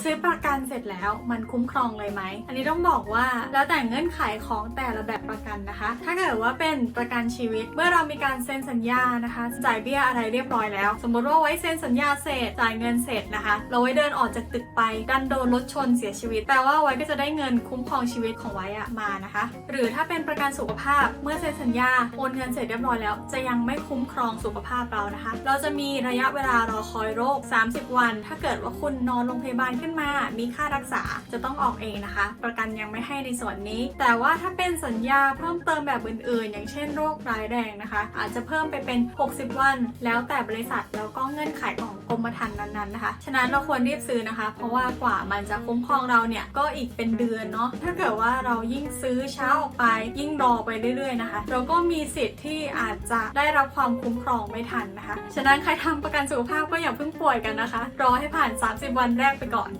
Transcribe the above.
ซื้อประกันเสร็จแล้วมันคุ้มครองเลยไหม อันนี้ต้องบอกว่าแล้วแต่เงื่อนไขของแต่ละแบบประกันนะคะ ถ้าเกิดว่าเป็นประกันชีวิต เมื่อเรามีการเซ็นสัญญานะคะ จ่ายเบี้ยอะไรเรียบร้อยแล้ว สมมติว่าไว้เซ็นสัญญาเสร็จจ่ายเงินเสร็จนะคะ เราไว้เดินออกจากตึกไปดันโดนรถชนเสียชีวิตแปลว่าไว้ก็จะได้เงินคุ้มครองชีวิตของไว้อะมานะคะ หรือถ้าเป็นประกันสุขภาพ เมื่อเซ็นสัญญาโอนเงินเสร็จเรียบร้อยแล้ว จะยังไม่คุ้มครองสุขภาพเรานะคะ เราจะมีระยะเวลารอคอยโรค 30 วัน ถ้าเกิดว่าคุณนอนโรงพยาบาลขึ้นมา มีค่ารักษาจะต้องออกเองนะคะ ประกันยังไม่ให้ในส่วนนี้ แต่ว่าถ้าเป็นสัญญาเพิ่มเติมแบบอื่นๆ อย่างเช่นโรคร้ายแรงนะคะ อาจจะเพิ่มไปเป็น 60 วัน แล้วแต่บริษัทแล้วก็เงื่อนไขของกรมธรรม์นั้นๆนะคะ ฉะนั้นเราควรรีบซื้อนะคะ เพราะว่ากว่ามันจะคุ้มครองเราเนี่ยก็อีกเป็นเดือนเนาะ ถ้าเกิดว่าเรายิ่งซื้อเช้าออกไป ยิ่งรอไปเรื่อยๆนะคะ เราก็มีสิทธิ์ที่อาจจะได้รับความคุ้มครองไม่ทันนะคะ ฉะนั้นใครทำประกันสุขภาพก็อย่าเพิ่งป่วยกันนะคะ รอให้ผ่าน 30 วันแรกไปก่อน